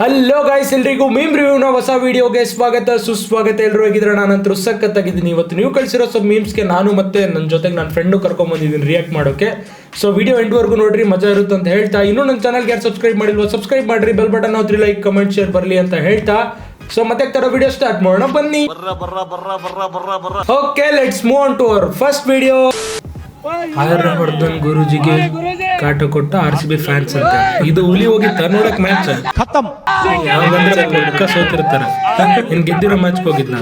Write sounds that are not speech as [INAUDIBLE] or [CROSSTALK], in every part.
Hello guys ಎಲ್ರಿಗೂ ಮೀಮ್ ರಿವ್ಯೂನ ಹೊಸ ವಿಡಿಯೋಗೆ ಸ್ವಾಗತ. ಸುಸ್ವಾಗತ ಎಲ್ಲರೂ ಹೇಗಿದ್ರೆ ನಾನಂತರೂ ಸಖತ್ತಾಗಿದ್ದೀನಿ. ಇವತ್ತು ನೀವು ಕಳಿಸಿರೋ ಸ್ವಲ್ಪ ಮೀಮ್ಸ್ಗೆ ನಾನು ಮತ್ತೆ ನನ್ನ ಜೊತೆಗೆ ನನ್ನ ಫ್ರೆಂಡು ಕರ್ಕೊಂಬಂದಿದ್ದೀನಿ ರಿಯಾಕ್ಟ್ ಮಾಡೋಕೆ. ಸೊ ವಿಡಿಯೋ ಎಂಟ್ವರೆಗೂ ನೋಡ್ರಿ ಮಜಾ ಇರುತ್ತೆ ಅಂತ ಹೇಳ್ತಾ. ಇನ್ನೂ ನನ್ನ ಚಾನಲ್ಗೆ ಯಾರು ಸಬ್ಸ್ಕ್ರೈಬ್ ಮಾಡಿಲ್ವೋ ಸಬ್ಸ್ಕ್ರೈಬ್ ಮಾಡ್ರಿ. ಬೆಲ್ ಬಟನ್ ಹೋದ್ರಿ ಲೈಕ್ ಕಮೆಂಟ್ ಶೇರ್ ಬರಲಿ ಅಂತ ಹೇಳ್ತಾ. ಸೊ ಮತ್ತೆ ತರೋ ವಿಡಿಯೋ ಸ್ಟಾರ್ಟ್ ಮಾಡೋಣ. ಬನ್ನಿ. Okay let's move on to our first video Harshavardhan ಗುರುಜಿಗೆ ಕಾಟ ಕೊಟ್ಟ ಆರ್ ಸಿ ಬಿ ಫ್ಯಾನ್ಸ್ ಅಂತ. ಇದು ಹುಲಿ ಹೋಗಿ ನೋಡಕ್ ಮ್ಯಾಚ್ ಯಾವ್ದಂದ್ರೆ ಪಕ್ಕ ಸೋತಿರ್ತಾರ ಇನ್ ಗೆದ್ದಿರೋ ಮ್ಯಾಚ್ ಹೋಗಿದ್ನ.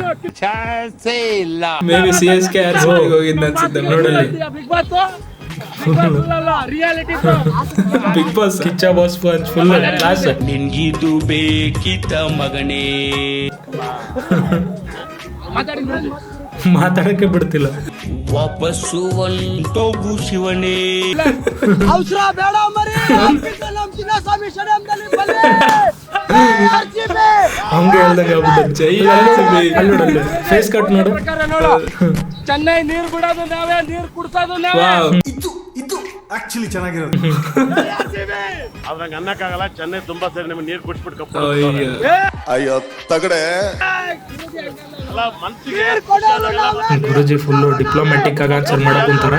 Maybe C S K ಆರ್ ಹೋಗಿದ್ದ ಅನ್ಸುತ್ತೆ ನೋಡಲ್ಲಿ. Big boss Kiccha boss full class ನಿನ್ಗಿದು ಬೇಕಿತ ಮಗನೇ. [LAUGHS] ಮಾತಾಡಕ್ಕೆ ಬಿಡ್ತಿಲ್ಲ. ವಾಪಸ್ಸು ಒಂದು ಶಿವನೇ. ಅವಸರ ಬೇಡ ಮರಿ. ಚಿನ್ನಸ್ವಾಮಿ ಹಂಗೆ ಹೇಳ್ದಂಗೆ ಜೈ ಫೇಸ್ ಕಟ್ ನೋಡು. ಚೆನ್ನೈ ನೀರ್ ಬಿಡೋದು ನಾವೇ ನೀರ್ ಕುಡ್ಸೋದು ನಾವೇ. ಆಕ್ಚುಲಿ ಚೆನ್ನಾಗಿರೋದು. [LAUGHS] ಅದ್ರಂಗ ಅನ್ನಕ್ಕಾಗಲ್ಲ ಚೆನ್ನೈ ತುಂಬಾ ಸರಿ ನಿಮ್ಗೆ ನೀರು ಕುಡಿಸ್ಬಿಟ್ಟು ಕಪ್ಪು ಅಯ್ಯೋ. ತಗಡೆ. ಅಲ್ಲ ಮನ್ಸಿಗೆ ಗುರುಜಿ ಫುಲ್ ಡಿಪ್ಲೊಮ್ಯಾಟಿಕ್ ಆಗಿ ಆನ್ಸರ್ ಮಾಡಕ್ ಕುಂತಾರ.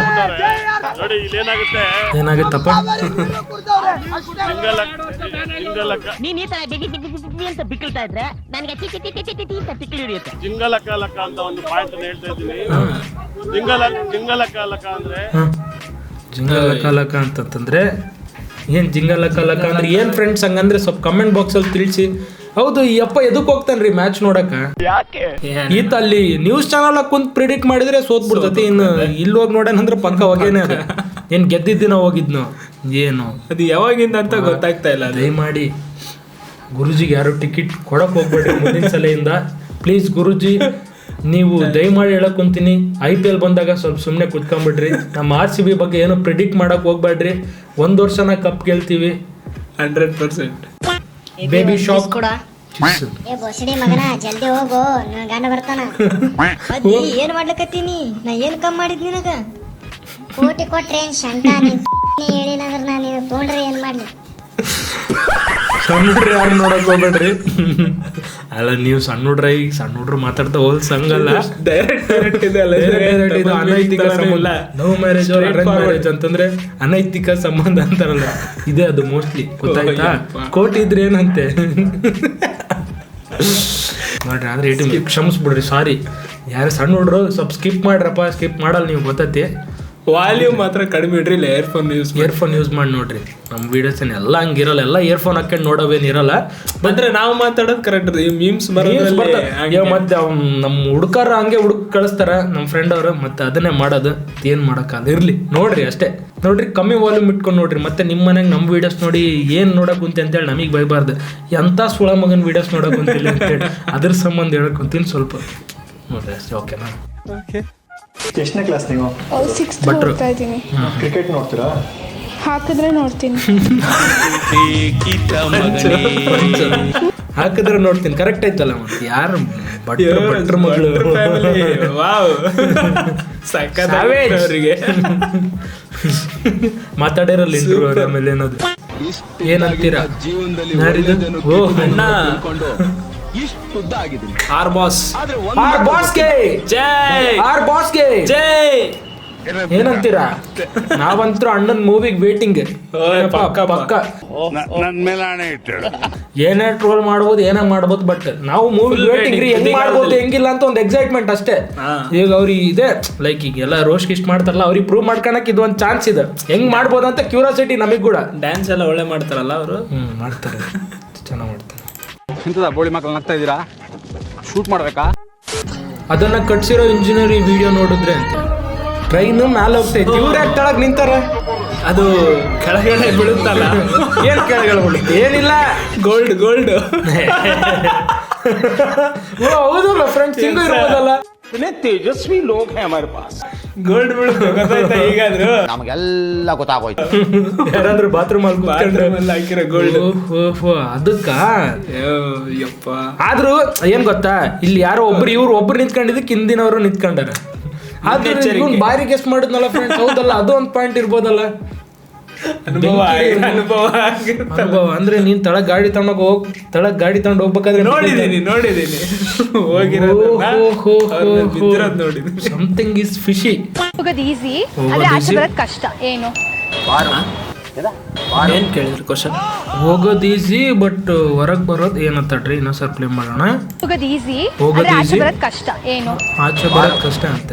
ನೋಡಿ ಇಲ್ಲೇನಾಗುತ್ತೆ? ಏನಾಗುತ್ತಪ್ಪ? ಸಿಂಗಲ್ ಸಿಂಗಲ್ ನೀನ್ ಈ ತರ ಬಿಗಿ ಬಿಗಿ ಬಿಗಿ ಬಿಗಿ ಅಂತ ಬಿಕ್ಕಳ್ತಾ ಇದ್ರೆ ನನಗೆ T T T T T T ಅಂತ ಬಿಕ್ಕಳು ಹಿಡಿಯುತ್ತೆ. ಜಿಂಗಲ್ ಅಕ್ಕ ಲಕ್ಕ ಅಂತ ಒಂದು ಪಾಯಿಂಟ್ ಹೇಳ್ತಾ ಇದ್ದೀನಿ. ಜಿಂಗಲ ಜಿಂಗಲ್ ಅಕ್ಕ ಲಕ್ಕ ಅಂದ್ರೆ ಜಿಂಗಲಕ ಲಕ ಅಂತಂತಂದ್ರೆ ಏನ್ ಜಿಂಗಲಕಲಕ ಅಂದ್ರೆ ಏನ್ ಫ್ರೆಂಡ್ಸ್ ಹಂಗಂದ್ರೆ ಸ್ವಲ್ಪ ಕಮೆಂಟ್ ಬಾಕ್ಸ್ ಅಲ್ಲಿ ತಿಳಿಸಿ. ಹೌದು ಈ ಅಪ್ಪ ಎದಕ್ ಹೋಗ್ತಾನ್ರಿ ಮ್ಯಾಚ್ ನೋಡಕ? ಏನ್? ಈತ ಅಲ್ಲಿ ನ್ಯೂಸ್ ಚಾನಲ್ ಕುಂತ್ ಪ್ರಿಡಿಕ್ಟ್ ಮಾಡಿದ್ರೆ ಸೋತ್ ಬಿಡ್ತತಿ ಇನ್ನು ಇಲ್ಲಿ ಹೋಗಿ ನೋಡೋಣಂದ್ರೆ ಪಕ್ಕ ಹೋಗೇನೆ ಅದ. ಏನ್ ಗೆದ್ದಿದ್ದಿನ ಹೋಗಿದ್ನು? ಏನು? ಅದು ಯಾವಾಗಿಂದ ಅಂತ ಗೊತ್ತಾಗ್ತಾ ಇಲ್ಲ ಅದು. ದಯಮಾಡಿ ಗುರುಜಿಗೆ ಯಾರು ಟಿಕೆಟ್ ಕೊಡಕ್ ಹೋಗ್ಬೇಡ್ರಿ ಮುಂದಿನ ಸಲೆಯಿಂದ ಪ್ಲೀಸ್ ಗುರುಜಿ ನೀವು ದಯಮಾಡಿ ಹೇಳಕ್ ಕುಂತೀನಿ ಐ ಪಿ ಎಲ್ ಬಂದಾಗ ಸ್ವಲ್ಪ ಸುಮ್ಮನೆ ಕುತ್ಕೊಂಡ್ಬಿಡ್ರಿ ನಮ್ಮ ಆರ್ ಸಿ ಬಿ ಬಗ್ಗೆ ಏನು ಪ್ರಿಡಿಕ್ಟ್ ಮಾಡಕ್ ಹೋಗ್ಬೇಡ್ರಿ. ಒಂದ್ ವರ್ಷನ ಕಪ್ ಗೆಲ್ತೀವಿ. Hundred percent. ಬೇಬಿ ಶಾಪ್ ಕೂಡ. ಏ ಬೊಸಡಿ ಮಗನ ಜಲ್ದಿ ಹೋಗು. ನನ್ ಗಂಡ ಬರ್ತಾನ. ಅದಿ ಏನ್ ಮಾಡ್ಲಕತ್ತೀನಿ? ನಾ ಏನ್ ಕಮ್ ಮಾಡಿದ್ ನಿನಗ? ಕೋಟಿ ಕೊಟ್ರೆ ಶಂಕಾನಿ ಶಂಟ ನೀನ್ ಹೇಳಿನಂದ್ರ ನಾ ನೀನು ತೊಗೊಂಡ್ರೆ ಏನ್ ಮಾಡ್ಲಿ ಸಣ್ಣ ಹುಡ್ರಿ ಯಾರು ನೋಡಕ್ ಹೋಗ್ಬೇಡ್ರಿ. ಅಲ್ಲ ನೀವು ಸಣ್ಣ ಹುಡ್ರ ಈಗ ಸಣ್ಣ ಹುಡ್ರು ಮಾತಾಡ್ತಾ ಹೋಲ್ ಸಂಗಲ್ಲ. [LAUGHS] ಡೈರೆಕ್ಟ್ ಡೈರೆಕ್ಟ್ ಇದೆ ಅನೈತಿಕ ಸಂಬಂಧ. ಮ್ಯಾರೇಜ್ ಮ್ಯಾರೇಜ್ ಅಂತಂದ್ರೆ ಅನೈತಿಕ ಸಂಬಂಧ ಅಂತಾರಲ್ಲ. ಇದೆ ಅದು ಮೋಸ್ಟ್ಲಿ ಗೊತ್ತಾಯ್ತಾ? ಕೋಟ್ ಕೋಟಿ ಇದ್ರೆ ಏನಂತೆ? ನೋಡ್ರಿ ಅಂದ್ರೆ ಇಟ್ಟು ಕ್ಷಮಿಸ್ಬಿಡ್ರಿ ಸಾರಿ ಯಾರು ಸಣ್ಣ ಹುಡ್ರು ಸ್ವಲ್ಪ ಸ್ಕಿಪ್ ಮಾಡ್ರಪ್ಪ ಸ್ಕಿಪ್ ಮಾಡಲ್ಲ ನೀವು ಗೊತ್ತೈತಿ? ವಾಲ್ಯೂಮ್ ಮಾತ್ರ ಕಡಿಮೆ ಇಡ್ರಿ ಇಲ್ಲ ಏರ್ಫೋನ್ ಯೂಸ್ ಇಯರ್ಫೋನ್ ಯೂಸ್ ಮಾಡಿ ನೋಡ್ರಿ. ನಮ್ಮ ವಿಡಿಯೋಸ್ ಎಲ್ಲ ಹಂಗಿರಲ್ಲ ಎಲ್ಲ ಇಯರ್ಫೋನ್ ಹಾಕೊಂಡು ನೋಡೋವೇನಿರಲ್ಲ ಇರಲ್ಲ. ಅಂದ್ರೆ ನಾವು ಮಾತಾಡೋದು ಕರೆಕ್ಟ್ ಈ ಮೀಮ್ಸ್ ಮತ್ತೆ ಅವ್ನು ನಮ್ಮ ಹುಡುಕರ ಹಂಗೆ ಹುಡುಕ್ ಕಳಿಸ್ತಾರ ನಮ್ಮ ಫ್ರೆಂಡ್ ಅವರು ಮತ್ತೆ ಅದನ್ನೇ ಮಾಡೋದು. ಏನ್ ಮಾಡೋಕ್ಕಾಗಲ್ಲ ಇರ್ಲಿ. ನೋಡ್ರಿ ಅಷ್ಟೇ. ನೋಡ್ರಿ ಕಮ್ಮಿ ವಾಲ್ಯೂಮ್ ಇಟ್ಕೊಂಡು ನೋಡ್ರಿ. ಮತ್ತೆ ನಿಮ್ಮ ಮನೆಗೆ ನಮ್ಮ ವಿಡಿಯೋಸ್ ನೋಡಿ ಏನ್ ನೋಡಕ್ ಕುಂತೆ ಅಂತೇಳಿ ನಮಗೆ ಬೈಬಾರ್ದು. ಎಂತ ಸುಳ ಮಗನ್ ವಿಡಿಯೋಸ್ ನೋಡಕ್ ಕುಂತಿಲ್ಲ ಅಂತೇಳಿ. ಅದ್ರ ಸಂಬಂಧ ಹೇಳಕ್ ಕುಂತೀನಿ ಸ್ವಲ್ಪ. ನೋಡ್ರಿ ಅಷ್ಟೇ ಓಕೆನಾ ಎಷ್ಟನೇ ಕ್ಲಾಸ್ ನೀವು? ಸಿಕ್ಸ್ ಭಟ್ರು. ಹೋಗ್ತಾ ಇದ್ದೀನಿ. ಕ್ರಿಕೆಟ್ ನೋಡ್ತೀರಾ? ಹಾಕಿದ್ರೆ ನೋಡ್ತೀನಿ. ಹಾಕಿದ್ರೆ ನೋಡ್ತೀನಿ. ಕರೆಕ್ಟ್ ಆಯ್ತಲ್ಲ ಮತ್ತೆ ಯಾರು ಭಟ್ರು ಭಟ್ರು ಮಗಳು? ವಾವ್ ಸಕ್ಕತ್ Savage. ಅವರಿಗೆ. ಮಾತಾಡಿರಲ್ಲ ಇಂಟರ್ವ್ಯೂ ಆಮೇಲೆ ಏನದು ಏನಂತೀರಾ? ಜೀವನದಲ್ಲಿ ಓ ಅಣ್ಣ. R boss. ಆರ್ ಬಾಸ್ಗೆ. ಜೈ. ಆರ್ ಬಾಸ್ಗೆ. ಜೈ. ಏನಂತೀರಾ? ನಾವಂತೂ ಅಣ್ಣನ್ ಮೂವಿಗೆ ವೇಟಿಂಗ್ ಪಕ್ಕ, ಪಕ್ಕ. ಏನೇ ಟ್ರೋಲ್ ಮಾಡ್ಬೋದು ಏನೇ ಮಾಡ್ಬೋದು ಬಟ್ ನಾವು ಮೂವಿ ವೇಟಿಂಗ್ ರೀ. ಹೆಂಗ್ ಮಾಡ್ಬೋದು ಹೆಂಗಿಲ್ಲ ಅಂತ ಒಂದು ಎಕ್ಸೈಟ್ಮೆಂಟ್ ಅಷ್ಟೇ. ಈಗ ಅವ್ರಿಗೆ ಇದೆ ಲೈಕ್ ಈಗ ಎಲ್ಲ ರೋಸ್ಟ್ ಇಷ್ಟ ಮಾಡ್ತಾರಲ್ಲ ಅವ್ರಿಗೆ ಪ್ರೂವ್ ಮಾಡ್ಕೊಳಕ್ ಇದು ಒಂದು ಚಾನ್ಸ್ ಇದೆ. ಹೆಂಗ್ ಮಾಡ್ಬೋದು ಅಂತ ಕ್ಯೂರಿಯಾಸಿಟಿ ನಮಗ್ ಕೂಡ. ಡ್ಯಾನ್ಸ್ ಎಲ್ಲ ಒಳ್ಳೆ ಮಾಡ್ತಾರಲ್ಲ ಅವರು? ಹ್ಮ್ ಮಾಡ್ತಾರೆ. ಎಂತದ ಬೋಳಿ ಮಕ್ಕಳು ನಗ್ತಾ ಇದ್ದೀರಾ? ಶೂಟ್ ಮಾಡ್ಬೇಕಾ? ಅದನ್ನ ಕಟ್ಸಿರೋ ಇಂಜಿನಿಯರಿಂಗ್ ವಿಡಿಯೋ ನೋಡಿದ್ರೆ ಅಂತ. ಟ್ರೈನ್ ಮ್ಯಾಲ ಹೋಗ್ತೈತಿ ಇವ್ರ ಕೆಳಗೆ ನಿಂತಾರ? ಅದು ಕೆಳಗಡೆ ಬೀಳುತ್ತಲ್ಲ. ಏನ್ ಕೆಳಗಡೆ ಬಿಡುತ್ತೆ ಏನಿಲ್ಲ. ಗೋಲ್ಡ್ ಗೋಲ್ಡ್ [LAUGHS] ಓ, ಹೌದಲ್ಲ ಫ್ರೆಂಡ್ಸ್ ಹಿಂಗೂ ಇರ್ಬೋದಲ್ಲ. ಗೋಲ್ಡ್ ಬೀಳುತ್ತೆ ಗೊತ್ತಾಯ್ತಾ ಈಗಾದ್ರು ನಮಗೆಲ್ಲ ಗೊತ್ತಾಗೋಯ್ತು. [LAUGHS] ಯಾರಾದ್ರೂ ಬಾತ್ರೂಮ್ ಅಲ್ಲಿ ಕುತ್ಕೊಂಡು ಬಾತ್ರೂಮ್ ಅಲ್ಲಿ ಹಾಕಿರೋ ಗೋಲ್ಡ್ ಓಹೋ ಅದಕ್ಕ? ಯಪ್ಪ. ಆದ್ರೂ ಏನ್ ಗೊತ್ತಾ? ಇಲ್ಲಿ ಯಾರೋ ಒಬ್ರು ಇವ್ರು ಒಬ್ರು ನಿಂತ್ಕೊಂಡಿದ್ದಕ್ಕೆ ಹಿಂದಿನವರು ನಿಂತ್ಕೊಂಡಾರ. ಆದ್ರೆ ಬಾರಿ ಗೆಸ್ಟ್ ಮಾಡಿದ್ನಲ್ಲ ಫ್ರೆಂಡ್ಸ್ ಹೌದಲ್ಲ? ಅದು ಒಂದು ಪಾಯಿಂಟ್ ಇರ್ಬೋದಲ್ಲ. ಅನುಭವ ಅನುಭವ. ಅನುಭವ. ಅಂದ್ರೆ ನೀನ್ ತಳ ಗಾಡಿ ತಗೊಂಡೋಗ ಹೋಗ್ ತಳ ಗಾಡಿ ತಗೊಂಡ್ ಹೋಗ್ಬೇಕಾದ್ರೆ ನೋಡಿದೀನಿ ನೋಡಿದೀನಿ. ಹೋಗಿರೋದು ನೋಡಿದೀನಿ. ಸಮಥಿಂಗ್ ಇಸ್ ಫಿಶಿ ಹೋಗೋದು ಈಸಿ ಆದ್ರೆ ಬರೋದು ಕಷ್ಟ. ಏನು? ಏನ್ ಕೇಳಿದ್ರು ಕ್ವಶನ್ ಹೋಗೋದು ಈಸಿ ಬಟ್ ಹೊರಗ್ ಬರೋದ್ ಏನತ್ತಡ್ರಿ ಸರ್ ಪ್ಲೇ ಮಾಡೋಣ. ಹೋಗೋದು ಈಸಿ ಹೋಗೋದು ಈಸಿ ಆಚೆ easy? ಬರೋದು ಕಷ್ಟ ಏನು? ಆಚೆ ಬರೋದ್ ಕಷ್ಟ ಅಂತ.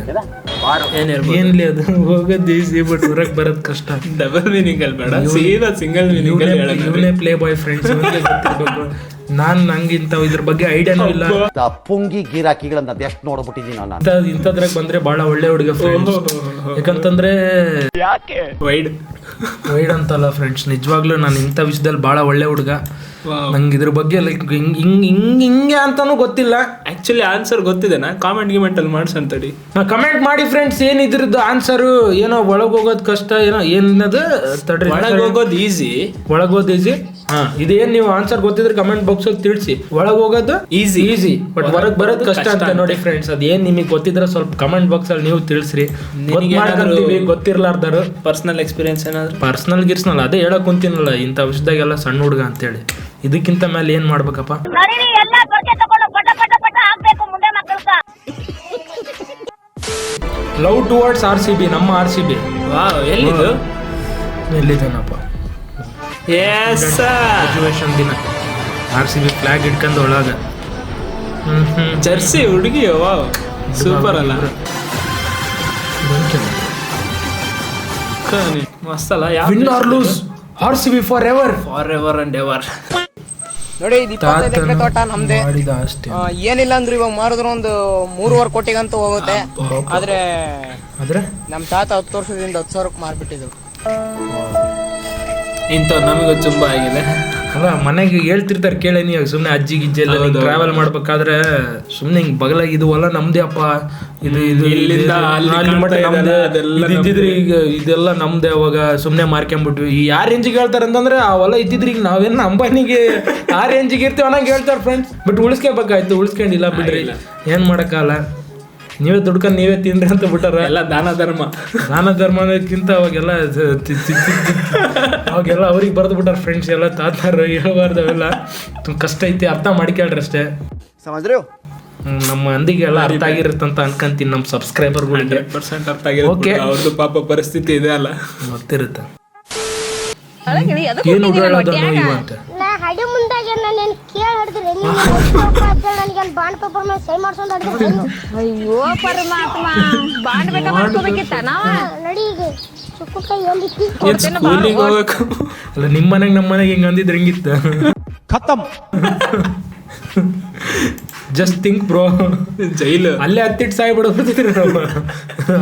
ಏನ್ಲಿ ಅದು? [LAUGHS] ಹೋಗೋದ್ ಈಸಿ ಬಟ್ ಹೊರಗ್ ಬರೋದು ಕಷ್ಟ. ಡಬಲ್ ಮೀನಿಂಗ್ ಅಲ್ಲಿ ಬೇಡ ಸೀದಾ ಸಿಂಗಲ್ ಮೀನಿಂಗ್ ಇವನೇ ಪ್ಲೇ ಬಾಯ್ ಫ್ರೆಂಡ್ಸ್ ನಾನ್ ನಂಗಿಂತ ಇದ್ರ ಬಗ್ಗೆ ಐಡಿಯಾನೂ ಇಲ್ಲ. ಪುಂಗಿ ಗಿರಾಕಿಗಳನ್ನ ಅದೆಷ್ಟು ನೋಡ್ಬಿಟ್ಟಿದ್ದೀನಿ ನಾನು. ಇಂಥದ್ರಾಗ ಬಂದ್ರೆ ಬಹಳ ಒಳ್ಳೆ ಹುಡುಗ ಫ್ರೆಂಡ್ಸ್ ಯಾಕಂತಂದ್ರೆ ವೈಡ್ ವೈಡ್ ಅಂತಲ್ಲ ಫ್ರೆಂಡ್ಸ್ ನಿಜವಾಗ್ಲೂ ನಾನು ಇಂಥ ವಿಷಯದಲ್ಲಿ ಬಹಳ ಒಳ್ಳೆ ಹುಡುಗ. ನಂಗೆ ಇದ್ರ ಬಗ್ಗೆ ಲೈಕ್ ಹಿಂಗ್ ಹಿಂಗ್ ಹಿಂಗ್ ಹಿಂಗೆ ಅಂತಾನು ಗೊತ್ತಿಲ್ಲ. ಆಕ್ಚುಲಿ ಆನ್ಸರ್ ಗೊತ್ತಿದೆನಾ ಕಾಮೆಂಟ್ ಗಿಮೆಂಟ್ ಅಲ್ಲಿ ನಾ ಕಮೆಂಟ್ ಮಾಡಿ ಫ್ರೆಂಡ್ಸ್ ಏನ್ ಇದ್ರದ್ದು ಆನ್ಸರ್ ಏನೋ ಒಳಗ್ ಹೋಗೋದ್ ಕಷ್ಟ ಏನೋ ಏನದು ತಡ್ರಿ. ಒಳಗೆ ಹೋಗೋದು ಈಸಿ ಒಳಗ್ ಹೋಗೋದು ಈಸಿ ಹಾ. ಇದೇನ್ ನೀವು ಆನ್ಸರ್ ಗೊತ್ತಿದ್ರೆ ಕಮೆಂಟ್ ಬಾಕ್ಸ್ ಅಲ್ಲಿ ತಿಳಿಸಿ. ಒಳಗ್ ಹೋಗೋದು ಈಸಿ ಈಸಿ ಬಟ್ ಹೊರಗ್ ಬರೋದ್ ಕಷ್ಟ ಅಂತ ನೋಡಿ ಫ್ರೆಂಡ್ಸ್ ಅದ್ ಏನ್ ನಿಮಗೆ ಗೊತ್ತಿದ್ರೆ ಸ್ವಲ್ಪ ಕಮೆಂಟ್ ಬಾಕ್ಸ್ ಅಲ್ಲಿ ನೀವು ತಿಳಿಸ್ರಿ. ಗೊತ್ತಿರ್ಲಾರ್ದಾರು ಪರ್ಸನಲ್ ಎಕ್ಸ್ಪೀರಿಯನ್ಸ್ ಏನಾದ್ರು? ಪರ್ಸನಲ್ ಗಿರ್ಸ್ನಲ್ಲ ಅದೇ ಹೇಳಕ್ ಕುಂತಿನಲ್ಲ ಇಂಥ ವಿಷಯದಾಗೆಲ್ಲ ಸಣ್ಣ ಹುಡುಗ ಅಂತೇಳಿ. ಇದಕ್ಕಿಂತ ಮೇಲೆ ಏನ್ ಮಾಡ್ಬೇಕಪ್ಪ? Love towards R C. B ನಮ್ಮ ಆರ್ ಸಿ ಬಿ ವಾವ್ ಎಲ್ಲಿದು? ಎಲ್ಲಿದ್ದೇನಪ್ಪ ಎಸ್ ಗ್ರಾಜುಯೇಷನ್ ದಿನ. ಆರ್ ಸಿ ಬಿ ಫ್ಲಾಗ್ ಇಟ್ಕೊಂಡು ಒಳಗ. ಹ್ಮ್ ಹ್ಮ್. ಜರ್ಸಿ ಹುಡುಗಿ ವಾವ್ ಸೂಪರ್ ಅಲ್ಲ ಮಸ್ತ್ ಅಲ್ಲ win or lose R C B forever forever and ever ನೋಡಿ ಇದು ಇಪ್ಪತ್ತೈದು ಎಕರೆ ತೋಟ ನಮ್ದೆ. ಮಾಡಿದ ಅಷ್ಟೇ ಆ, ಏನಿಲ್ಲ ಅಂದ್ರೆ ಇವಾಗ ಮಾರಿದ್ರು ಒಂದು ಮೂರುವರೆ ಕೋಟಿಗಂತೂ ಹೋಗುತ್ತೆ. ಆದ್ರೆ ಆದ್ರೆ? ನಮ್ ತಾತ ಹತ್ತು ವರ್ಷದಿಂದ ಹತ್ತು ಸಾವಿರಕ್ಕೆ ಮಾರ್ಬಿಟ್ಟಿದ್ರು. ಇಂಥ ನಮಗೂ ತುಂಬಾ ಆಗಿದೆ. ಅಲ್ಲ ಮನೆಗೆ ಹೇಳ್ತಿರ್ತಾರೆ ಕೇಳಿ ನೀವು ಸುಮ್ಮನೆ ಅಜ್ಜಿ ಗಿಜ್ಜಿ ಎಲ್ಲ ಹೌದು. ಟ್ರಾವೆಲ್ ಮಾಡ್ಬೇಕಾದ್ರೆ ಸುಮ್ಮನೆ ಹಿಂಗೆ ಬಗಲಾಗ ಇದು ಹೊಲ ನಮ್ದೇ ಅಪ್ಪ ಇದು ಇದು ಇಲ್ಲಿಂದ ಅಲ್ಲಿ ಮಟ್ಟ ನಮ್ದೇ. ಇದ್ದಿದ್ರೆ ಈಗ ಇದೆಲ್ಲ ನಮ್ದೇ ಅವಾಗ ಸುಮ್ಮನೆ ಮಾರ್ಕೊಂಬಿಟ್ವಿ. ಈ ಯಾವ ರೇಂಜಿಗೆ ಹೇಳ್ತಾರೆ ಅಂತಂದ್ರೆ ಆ ಹೊಲ ಇದ್ದಿದ್ರೆ ಈಗ ನಾವೇನು ಅಂಬಾನಿಗೆ ಆ ರೇಂಜಿಗೆ ಇರ್ತೀವಿ ಅನ್ನಂಗೆ ಹೇಳ್ತಾರೆ ಫ್ರೆಂಡ್ಸ್ ಬಟ್ ಉಳಿಸ್ಕೋಬೇಕಾಯ್ತು ಉಳಿಸ್ಕೊಂಡಿಲ್ಲ ಬಿಡ್ರಿ. ಏನ್ ಮಾಡಕ್ಕಾಗಲ್ಲ. ನೀವೇ ದುಡ್ಕೊಂಡು ನೀವೇ ತಿನ್ರಿ ಅಂತ ಬಿಟ್ಟಾರ. ಎಲ್ಲ ದಾನ ಧರ್ಮ. ದಾನ ಧರ್ಮಕ್ಕಿಂತ ಅವಾಗೆಲ್ಲ ತಿ- ತಿ- ತಿ- ತಿ- ಅವಾಗೆಲ್ಲ ಅವ್ರಿಗೆ ಬರೆದು ಬಿಟ್ಟಾರ ಫ್ರೆಂಡ್ಸ್ ಎಲ್ಲ ತಾತಾರ ಹೇಳಬಾರ್ದು ಅವೆಲ್ಲ ತುಂಬ ಕಷ್ಟ ಐತಿ ಅರ್ಥ ಮಾಡ್ಕೊಳ್ರಿ ಅಷ್ಟೇ. ನಮ್ಮ ಅಂದಿಗೆ ಎಲ್ಲ ಅರ್ಥ ಆಗಿರುತ್ತಂತ ಅನ್ಕಂತೀನಿ ನಮ್ಮ ಸಬ್ಸ್ಕ್ರೈಬರ್ಗಳಿಗೆ ಹಂಡ್ರೆಡ್ ಪರ್ಸೆಂಟ್ ಅರ್ಥ ಆಗಿರುತ್ತೆ ಓಕೆ ಅವ್ರದ್ದು ಪಾಪ ಪರಿಸ್ಥಿತಿ ಇದೆ ಅಲ್ಲ. ಗೊತ್ತಿರುತ್ತೆ. ಏನು ಓಡಾಡೋದು ಇವು ಹಿಡಿದ್ರಿ ನನಗೆ ಬಾಂಡ್ ಪೇಪರ್ ಮೇಲೆ ಸೈ ಮಾಡ್ಸೊಂಡ್ ಅಯ್ಯೋ ಪರಮಾತ್ಮ. ಬಾಂಡ್ ಬೇಕಾ ಮಾಡ್ಕೋಬೇಕಿತ್ತ ನಾವ? ನಡಿ ಈಗ. ಚುಕ್ಕು ಕೈ ಎಲ್ಲಿತ್ತಿ ಸ್ಕೂಲಿಗೆ ಹೋಗಬೇಕು. ಅಲ್ಲ ನಿಮ್ಮ ಮನೆಗೆ ನಮ್ಮ ಮನೆಗೆ ಹಿಂಗೆ ಅಂದಿದ್ರೆ ಹಿಂಗಿತ್ತ? ಖತಮ್. [LAUGHS] Just think bro jail. ಅಲ್ಲೇ ಹತ್ತಿಟ್ಟು ಸಾಯಿ ಬಿಡ್ಬಿಡ್ತಿದ್ರು ನಮ್ಮ.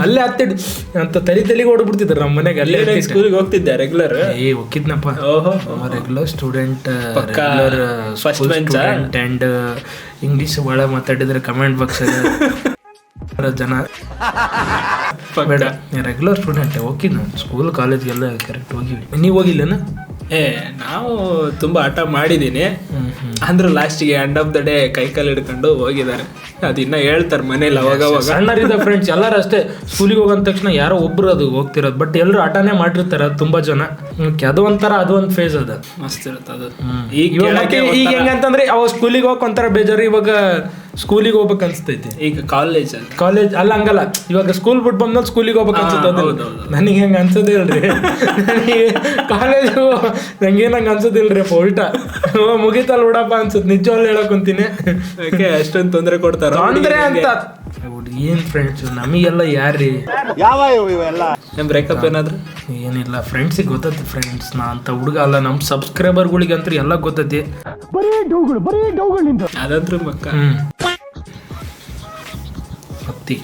ಅಲ್ಲೇ ಹತ್ತಿಟ್ಟು ಅಂತ ತಲೆ ತಲೆಗೆ ಓಡ್ಬಿಡ್ತಿದ್ರು ನಮ್ಮ ಮನೆಗೆ ಅಲ್ಲೇ ಸ್ಕೂಲ್ಗೆ ಹೋಗ್ತಿದ್ದೆ? ರೆಗ್ಯುಲರ್ ಏ ಒಕ್ಕಿದ್ನಪ್ಪ ಓಹೋ. Regular student regular first bench ಆ? ಸ್ಟೂಡೆಂಟ್ ಅಂಡ್ ಇಂಗ್ಲೀಷ್ ಭಾಳ ಮಾತಾಡಿದ್ರೆ ಕಮೆಂಟ್ ಬಾಕ್ಸ್ ಜನ. ಬೇಡ. ರೆಗ್ಯುಲರ್ ಸ್ಟೂಡೆಂಟ್ ಹೋಗಿದ್ದು ನಾನು ಸ್ಕೂಲ್ ಕಾಲೇಜ್ಗೆಲ್ಲ ಕರೆಕ್ಟ್ ಹೋಗಿವಿ. ನೀವು ಹೋಗಿಲ್ಲನ? ಏ ನಾವು ತುಂಬ ಆಟ ಮಾಡಿದೀನಿ. ಅಂದ್ರೆ ಲಾಸ್ಟಿಗೆ ಎಂಡ್ ಆಫ್ ದ ಡೇ ಕೈ ಕಾಲು ಹಿಡ್ಕೊಂಡು ಹೋಗಿದ್ದಾರೆ. ಅದಿನ್ನ ಹೇಳ್ತಾರೆ ಮನೇಲಿ ಅವಾಗ ಅವಾಗ. ಸಣ್ಣರಿದ್ದ ಫ್ರೆಂಡ್ಸ್ ಎಲ್ಲರೂ ಅಷ್ಟೇ. ಸ್ಕೂಲಿಗೆ ಹೋಗಂದ ತಕ್ಷಣ ಯಾರೋ ಒಬ್ರು ಅದು ಹೋಗ್ತಿರೋದು. ಬಟ್ ಎಲ್ಲರೂ ಆಟನೇ ಮಾಡಿರ್ತಾರೆ ತುಂಬಾ ಜನ. Okay, ಅದು ಒಂಥರ ಅದು ಒಂದು ಫೇಸ್ ಅದ. ಮಸ್ತ್ ಇರುತ್ತೆ ಅದು. ಈಗ ಮತ್ತೆ ಈಗ ಹೆಂಗಂತಂದ್ರೆ ಅವಾಗ ಸ್ಕೂಲಿಗೆ ಹೋಗಕ್ ಒಂಥರ ಬೇಜಾರು ಇವಾಗ ಸ್ಕೂಲಿಗೆ ಹೋಗ್ಬೇಕು ಅನ್ಸ್ತೈತಿ. ಈಗ ಕಾಲೇಜ್ ಕಾಲೇಜ್ ಅಲ್ಲ ಹಂಗಲ್ಲ. ಇವಾಗ ಸ್ಕೂಲ್ ಬಿಟ್ಟು ಬಂದ್ಮೇಲೆ ಸ್ಕೂಲಿಗೆ ಹೋಗ್ಬೇಕು ಅನ್ಸುತ್ತೆ. ನನಗೆ ಹೆಂಗೆ ಅನ್ಸೋದಿಲ್ರಿ ನನಗೆ ಕಾಲೇಜು ನಂಗೇನು ಹಂಗೆ ಅನ್ಸೋದಿಲ್ರಿ ಫೋಲ್ಟ ಮುಗಿತಲ್ಲ ಬಿಡಪ್ಪ ಅನ್ಸುತ್ತೆ. ನಿಜವಾಗ್ಲೂ ಹೇಳಕ್ ಕುಂತೀನಿ. ಯಾಕೆ ಅಷ್ಟೊಂದು ತೊಂದರೆ ಕೊಡ್ತಾರೆ. ತೊಂದ್ರೆ ಅಂತ ಏನ್ ಫ್ರೆಂಡ್ಸ್ ನಮಗೆಲ್ಲ ಯಾರ್ರಿ? ಯಾವ ಇವೆಲ್ಲ? ಬ್ರೇಕಪ್ ಏನಾದ್ರು? ಏನಿಲ್ಲ ಫ್ರೆಂಡ್ಸಿಗೆ ಗೊತ್ತೈತಿ ಫ್ರೆಂಡ್ಸ್ ನಾ ಅಂತ ಹುಡುಗ ಅಲ್ಲ ನಮ್ಮ ಸಬ್ಸ್ಕ್ರೈಬರ್ಗಳಿಗೆ ಅಂತೂ ಎಲ್ಲ ಗೊತ್ತೈತಿ. ಅದಂದ್ರೂ ಮಕ್ಕ. ಹ್ಮ್. ಹತ್ತಿ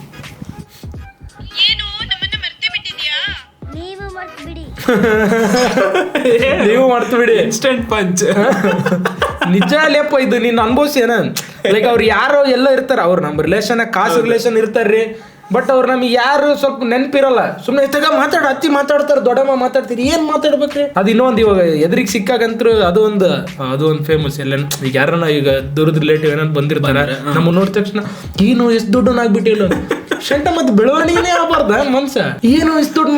ನೀವು ಮರ್ತು ಬಿಡಿ. [LAUGHS] ನೀವು ಮಾಡ್ತು ಬಿಡಿ. ಇನ್ಸ್ಟೆಂಟ್ ಪಂಚ್ [LAUGHS] ನಿಜ ಲೇಪ ಇದು ನೀನ್ ಅನ್ಭವಿಸಿ ಏನ? [LAUGHS] ಲೈಕ್ ಅವ್ರು ಯಾರೋ ಎಲ್ಲ ಇರ್ತಾರ. ಅವ್ರು ನಮ್ಮ ರಿಲೇಷನ್ ಕಾಸು ರಿಲೇಷನ್ ಇರ್ತಾರ್ರಿ. ಬಟ್ ಅವ್ರು ನಮಗೆ ಯಾರು ಸ್ವಲ್ಪ ನೆನಪಿರಲ್ಲ. ಸುಮ್ಮನೆ ಇತ್ತಾಗ ಮಾತಾಡ ಅತ್ತಿ ಮಾತಾಡ್ತಾರೆ ದೊಡ್ಡಮ್ಮ ಮಾತಾಡ್ತೀರಿ ಏನ್ ಮಾತಾಡ್ಬೇಕ್ರಿ? ಅದು ಇನ್ನೊಂದು ಇವಾಗ ಎದುರಿಗೆ ಸಿಕ್ಕಾಗಂತೂ ಅದು ಒಂದು ಅದು ಒಂದು ಫೇಮಸ್ ಎಲ್ಲ. ಈಗ ಯಾರನ್ನ ಈಗ ದೂರದ ರಿಲೇಟಿವ್ ಏನಾದ್ರು ಬಂದಿರ್ತಾರ ನಮ್ಮ ನೋಡಿದ ತಕ್ಷಣ ಏನು ಎಷ್ಟು ದುಡ್ಡನ್ನಾಗ್ಬಿಟ್ಟಿಲ್ಲ [LAUGHS] ಶಂಟ ಮತ್ತೆ ಬೆಳವಣಿಗೆನೇ ಆಗ್ಬಾರ್ದ ಮನ್ಸ? ಏನು ಇಷ್ಟು ದುಡ್ಡು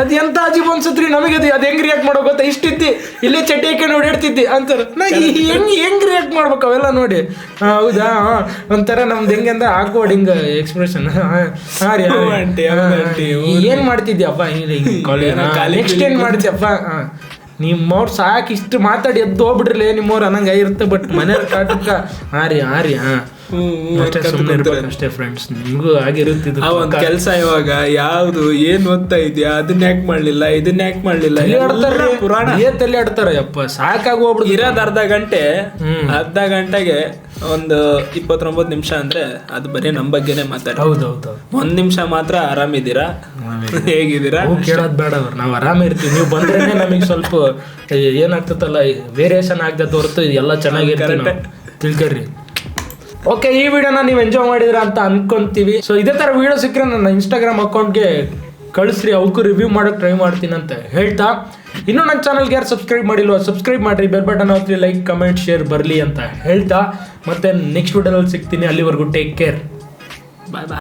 ಅದ್ ಎಂತ ಅಜೀಬ್ ಅನ್ಸತ್ರಿ? ನಮಗೆ ಅದು ಅದ್ ಹೆಂಗ್ ರಿಯಾಕ್ಟ್ ಮಾಡೋ ಗೊತ್ತಾ? ಇಷ್ಟಿದ್ದಿ ಇಲ್ಲೇ ಚಟಿಯಕ್ಕೆ ನೋಡಿ ಇಡ್ತಿದ್ದಿ ಅಂತಾರ. ನಾ ಹೆಂಗ್ ಹೆಂಗ್ ರಿಯಾಕ್ಟ್ ಮಾಡ್ಬೇಕು ಅವೆಲ್ಲ ನೋಡಿ? ಹೌದಾ. ಒಂಥರ ನಮ್ದು ಹೆಂಗೆ ಅಂದ್ರೆ ಆಕ್ವರ್ಡ್ ಹಿಂಗ ಎಕ್ಸ್ಪ್ರೆಷನ್. ಏನ್ ಮಾಡ್ತಿದ್ಯಪ್ಪ ನೆಕ್ಸ್ಟ್ [LAUGHS] ಏನ್ ಮಾಡ್ತಿಯಪ್ಪ? ನಿಮ್ಮ ನಿಮ್ಮವ್ರು ಸಾಕು ಇಷ್ಟು ಮಾತಾಡಿ ಎದ್ದು ಹೋಗ್ಬಿಡ್ರಲೇ ನಿಮ್ಮವ್ರು ಅನ್ನಂಗ ಇರುತ್ತೆ ಬಟ್ ಮನೇಲಿ ಕಾಟಕ್ಕ. ಹಾಂ ರೀ ಹಾಂ ರೀ ಹಾ. ಅಷ್ಟೇ ಸುಮ್ಮನೆ ಇರ್ಬೇಕು ಅಷ್ಟೇ ಫ್ರೆಂಡ್ಸ್ ನಿಮಗೂ ಆಗಿರುತ್ತೆ ಇದು ಆ ಒಂದ್ ಕೆಲ್ಸ ಇವಾಗ ಯಾವ್ದು ಏನ್ ಓದ್ತಾ ಇದ್ಯಾ ಅದನ್ನ ಯಾಕೆ ಮಾಡ್ಲಿಲ್ಲ ಇದನ್ನ ಯಾಕೆ ಮಾಡ್ಲಿಲ್ಲ. ಎಲ್ಲ ಪುರಾಣ. ಏ ತಲೆ ಆಡ್ತಾರ ಯಪ್ಪ ಸಾಕಾಗಿ ಹೋಗ್ಬಿಡ್ತು ಇರೋದ್ ಅರ್ಧ ಗಂಟೆ ಅರ್ಧ ಗಂಟೆಗೆ ಒಂದು ಇಪ್ಪತ್ತೊಂಬತ್ತು ನಿಮಿಷ ಅಂದ್ರೆ ಅದು ಬರೀ ನಮ್ ಬಗ್ಗೆನೇ ಮಾತಾಡ. ಹೌದೌದು ಒಂದ್ ನಿಮಿಷ ಮಾತ್ರ ಆರಾಮಿದ್ದೀರಾ? ಹೇಗಿದ್ದೀರಾ? ಕೇಳೋದ್ ಬೇಡ ಅವ್ರು ನಾವು ಆರಾಮ ಇರ್ತೀವಿ ನೀವು ಬಂದ್ರೆ ನಮಗೆ ಸ್ವಲ್ಪ ಏನಾಗ್ತದಲ್ಲ ವೇರಿಯೇಷನ್ ಆಗ್ತದೆ ಹೊರತು ಎಲ್ಲ ಚೆನ್ನಾಗಿರ್ತೀವಿ ನಾವು. ಓಕೆ ಈ ವಿಡಿಯೋನ ನೀವು ಎಂಜಾಯ್ ಮಾಡಿದ್ರ ಅಂತ ಅನ್ಕೊಂತೀವಿ. ಸೊ ಇದೇ ತರ ವಿಡಿಯೋ ಸಿಕ್ಕರೆ ನನ್ನ ಇನ್ಸ್ಟಾಗ್ರಾಮ್ ಅಕೌಂಟ್ಗೆ ಕಳಿಸ್ರಿ. ಅವಕ್ಕೂ ರಿವ್ಯೂ ಮಾಡೋಕೆ ಟ್ರೈ ಮಾಡ್ತೀನಿ ಹೇಳ್ತಾ. ಇನ್ನೂ ನನ್ನ ಚಾನಲ್ಗೆ ಯಾರು ಸಬ್ಸ್ಕ್ರೈಬ್ ಮಾಡಿಲ್ವ ಸಬ್ಸ್ಕ್ರೈಬ್ ಮಾಡಿರಿ. ಬೆಲ್ ಬಟನ್ ಹಾಕ್ರಿ ಲೈಕ್ ಕಮೆಂಟ್ ಶೇರ್ ಬರಲಿ ಅಂತ ಹೇಳ್ತಾ. ಮತ್ತೆ ನೆಕ್ಸ್ಟ್ ವಿಡಿಯೋದಲ್ಲಿ ಸಿಗ್ತೀನಿ. ಅಲ್ಲಿವರೆಗೂ ಟೇಕ್ ಕೇರ್ ಬಾಯ್ ಬಾಯ್